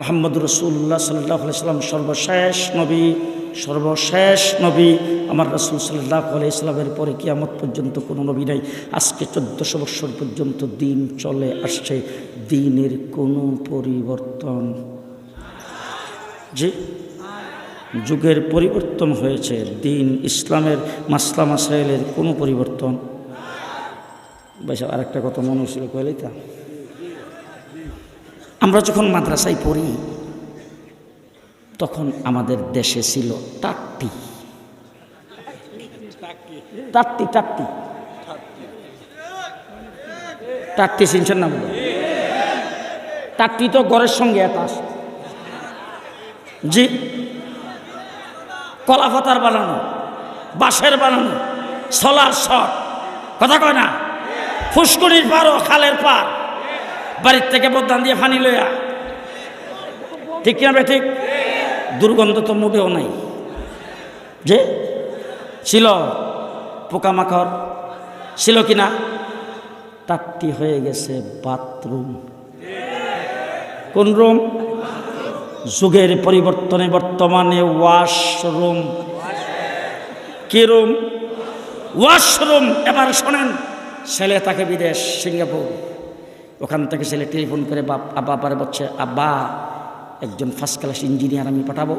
মোহাম্মদ রসুল্লাহ সাল্লাহ সাল্লাম, সর্বশেষ নবী সর্বশেষ নবী। আমার রসুল সাল্লাহ আলাইসলামের পরে কিয়ামত পর্যন্ত কোনো নবী নাই। আজকে চোদ্দশো বৎসর পর্যন্ত দিন চলে আসছে। দিনের কোনো পরিবর্তন। জি। যুগের পরিবর্তন হয়েছে। দিন ইসলামের মাসলা মাসাইলের কোনো পরিবর্তন। বেশ আরেকটা কথা মনে কইলেই তা। আমরা যখন মাদ্রাসায় পড়ি, তখন আমাদের দেশে ছিল টাট্টি। টাট্টি টাট্টি। টাট্টি চিনছেন না টাট্টি তো গড়ের সঙ্গে এতাস জি। কলা পাতার বানানো, বাঁশের বানানো, সোলার শট। কথা কয় না? ফুসকুড়ির পার ও খালের পার। বাড়ির থেকে বদান দিয়ে ফানি লইয়া। ঠিক কিনা ঠিক? দুর্গন্ধ তো মোটেও নাই। যে? ছিল পোকামাকড়। ছিল কি না টাট্টি হয়ে গেছে বাথরুম। কোন রুম? যুগের পরিবর্তনে বর্তমানে ওয়াশরুম। কি রুম? ওয়াশরুম, এবার শোনেন, ছেলে তাকে বিদেশ, সিঙ্গাপুর। ওখান থেকে ছেলে টেলিফোন করে বাপ, আব্বা আব্বারে বলছে, আব্বা, একজন ফার্স্ট ক্লাস ইঞ্জিনিয়ার আমি পাঠাবো।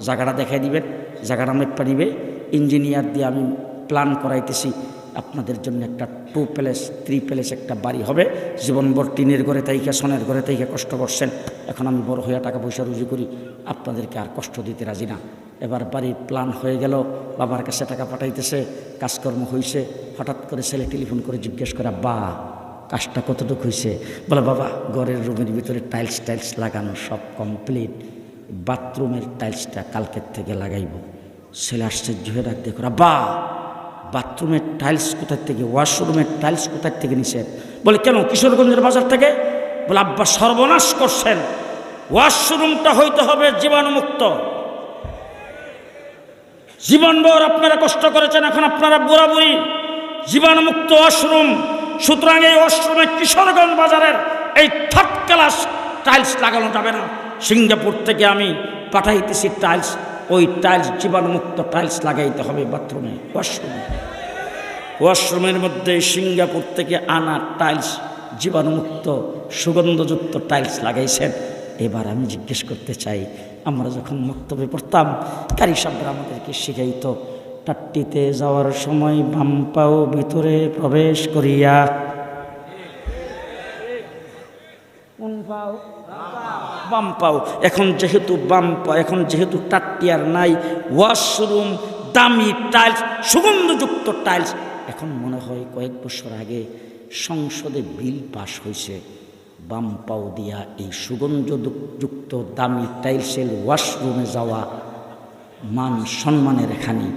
জায়গাটা দেখাই দিবেন, জায়গাটা মেপা নিবে ইঞ্জিনিয়ার দিয়ে আমি প্ল্যান করাইতেছি। আপনাদের জন্য একটা টু প্যালেস থ্রি প্যালেস একটা বাড়ি হবে। জীবনভর টিনের ঘরে তাইকা সনের ঘরে তাইকা কষ্ট করছেন। এখন আমি বড় হইয়া টাকা পয়সা রুজি করি। আপনাদেরকে আর কষ্ট দিতে রাজি না। এবার বাড়ির প্ল্যান হয়ে গেল। বাবার কাছে টাকা পাঠাইতেছে, কাজকর্ম হয়েছে হঠাৎ করে ছেলে টেলিফোন করে জিজ্ঞেস করা বা কাজটা কতটুকু হয়েছে বলে, বাবা, ঘরের রুমের ভিতরে টাইলস টাইলস লাগানো সব কমপ্লিট বাথরুমের টাইলসটা কালকের থেকে লাগাইব। ছেলে আশ্চর্য হয়ে দেখো বা বাথরুমের টাইলস কোথার থেকে? ওয়াশরুমের টাইলস কোথার থেকে নিছেন? বলে, কেন? কিশোরগঞ্জের বাজার থেকে? বলে, আব্বা, সর্বনাশ করছেন। ওয়াশরুমটা হইতে হবে জীবাণুমুক্ত। জীবনভর আপনারা কষ্ট করেছেন, এখন আপনারা বুড়া বুড়ি জীবাণুমুক্ত ওয়াশরুম সুতরাং এই ওয়াশরুমে কিশোরগঞ্জ বাজারের এই থার্ড ক্লাস টাইলস লাগানো যাবে না। সিঙ্গাপুর থেকে আমি পাঠাইতেছি টাইলস ওই টাইলস জীবাণুমুক্ত টাইলস লাগাইতে হবে বাথরুমে। ওয়াশরুমে ওয়াশরুমের মধ্যে সিঙ্গাপুর থেকে আনা টাইলস জীবাণুমুক্ত, সুগন্ধযুক্ত টাইলস লাগাইছেন। এবার আমি জিজ্ঞেস করতে চাই, আমরা যখন মক্তবে পড়তাম, কারি সাহেবরা আমাদেরকে শিখাইতো টাট্টিতে যাওয়ার সময় বাম পাও ভিতরে প্রবেশ করিয়া কোন পাও? বাম পাও। এখন যেহেতু বাম পাও, এখন যেহেতু টাট্টি আর নাই ওয়াশরুম দামি টাইলস সুগন্ধযুক্ত টাইলস এখন মনে হয় কয়েক বছর আগে সংসদে বিল পাশ হয়েছে। বাম পাও দিয়া এই সুগন্ধযুক্ত দামি টাইলসের ওয়াশরুমে যাওয়া মান সম্মানের খানি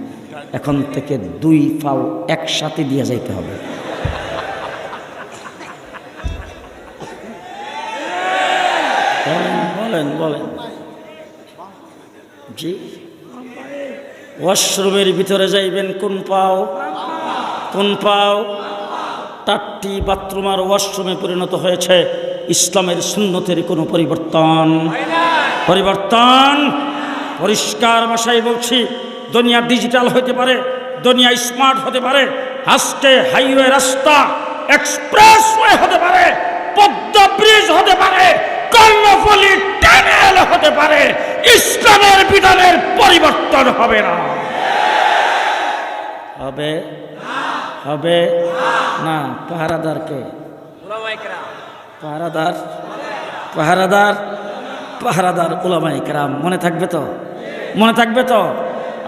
এখন থেকে দুই পাও একসাথে দিয়ে যাইতে হবে। বলেন বলেন জি। ওয়াশরুমের ভিতরে যাইবেন কোন পাও? কোন পাও? টাট্টি বাথরুম আর ওয়াশরুমে পরিণত হয়েছে। ইসলামের সুন্নতের কোনো পরিবর্তন। পরিবর্তন! পরিষ্কার ভাষায় বলছি দুনিয়া ডিজিটাল হতে পারে দুনিয়া স্মার্ট হতে পারে আজকে হাইওয়ে রাস্তা এক্সপ্রেসওয়ে হতে পারে পদ্মা ব্রিজ হতে পারে কর্ণফুলি টানেল হতে পারে ইসলামের বিধানের পরিবর্তন হবে না। হবে? হবে? না পাহারাদারকে পাহারাদার? পাহারাদার? পাহারাদার ওলামাই কেরাম মনে থাকবে তো? মনে থাকবে তো?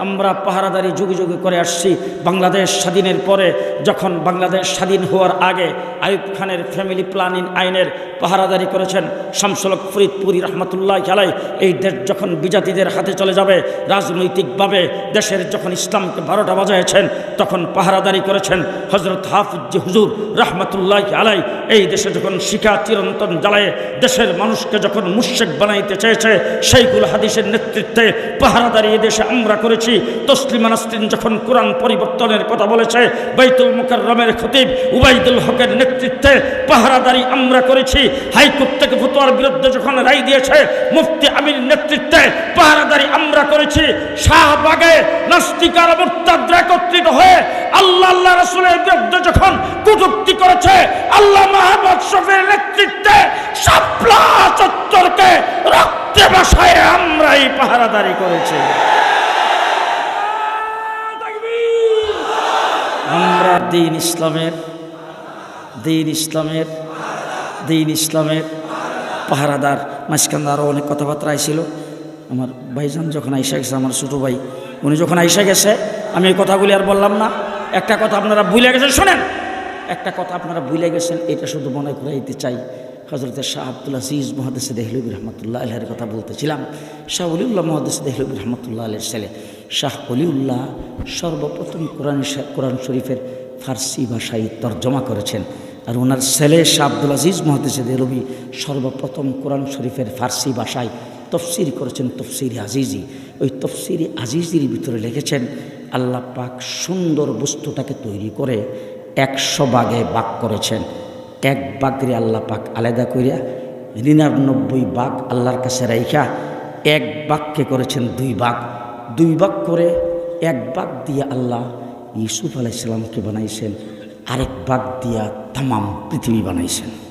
আমরা পাহারাদারি যুগে যুগে করে আসছি। বাংলাদেশ স্বাধীনের পরে যখন বাংলাদেশ স্বাধীন হওয়ার আগে আইব খানের ফ্যামিলি প্ল্যানিং আইনের পাহারাদারি করেছেন শামসুলক ফরিদপুরি রহমতুল্লাহ খেলাই এই দেশ যখন বিজাতিদের হাতে চলে যাবে, রাজনৈতিকভাবে দেশের যখন ইসলামকে বারোটা বাজাইছেন তখন পাহারাদারি করেছেন হজরত হাফিজ হুজুর রহমতুল্লাহ আলাই এই দেশে যখন শিখা চিরন্তন জ্বালায় দেশের মানুষকে যখন মুশেক বানাইতে চেয়েছে, সেইগুলো হাদিসের নেতৃত্বে পাহারাদারি এ দেশে আমরা করেছি। করেছি তসলিমা যখন কোরআন পরিবর্তনের কথা বলেছে, বাইতুল মুকাররমের খতিব উবাইদুল হকের নেতৃত্বে পাহারাদারি আমরা করেছি, হাইকোর্ট থেকে ফতোয়ার বিরুদ্ধে যখন রায় দিয়েছে, মুফতি আমির নেতৃত্বে পাহারাদারি আমরা করেছি, শাহবাগে নাস্তিকার মুক্তাদ্রা একত্রিত হয়ে আল্লাহ আল্লাহ রসুলের বিরুদ্ধে যখন কটূক্তি করেছে, আল্লাহ মাহমদ শফির নেতৃত্বে শাপলা চত্বরকে রক্তে বাসায় আমরাই পাহারাদারি করেছি আমরা দিন ইসলামের দিন ইসলামের দিন ইসলামের পাহারাদার। মাঝখানে আরও অনেক কথাবার্তা আইছিল। আমার ভাইজান যখন আইসা গেছে, আমার ছোটো ভাই, উনি যখন আইসা গেছে, আমি এই কথাগুলি আর বললাম না। একটা কথা আপনারা ভুলে গেছেন, শোনেন। একটা কথা আপনারা ভুলে গেছেন, এটা শুধু মনে করাইতে চাই। হজরত শাহ আব্দুল আজিজ মহাদেশ দেহলবী রহমতুল্লাহ আলহের কথা বলতেছিলাম। শাহ অলিউল্লাহ মহাদেশে দেহলবী রহমতুল্লাহ আলের ছেলে। শাহ অলিউল্লাহ সর্বপ্রথম কোরআন কোরআন শরীফের ফার্সি ভাষায় তর্জমা করেছেন। আর ওনার ছেলে শাহ আব্দুল আজিজ মহাদেশ দেহলবী সর্বপ্রথম কোরআন শরীফের ফার্সি ভাষায় তফসির করেছেন তফসিরি আজিজি। ওই তফসিরি আজিজির ভিতরে লিখেছেন, আল্লাহ পাক সুন্দর বস্তুটাকে তৈরি করে একশো বাগে বাক করেছেন। এক বাগরে আল্লাহ পাক আলাদা করিয়া নিরানব্বই বাঘ আল্লাহর কাছে রাইখা এক বাঘকে করেছেন দুই বাঘ দুই বাঘ করে এক বাঘ দিয়ে আল্লাহ ইউসুফ আলাইসাল্লামকে বানাইছেন। আরেক বাঘ দিয়া তামাম পৃথিবী বানাইছেন।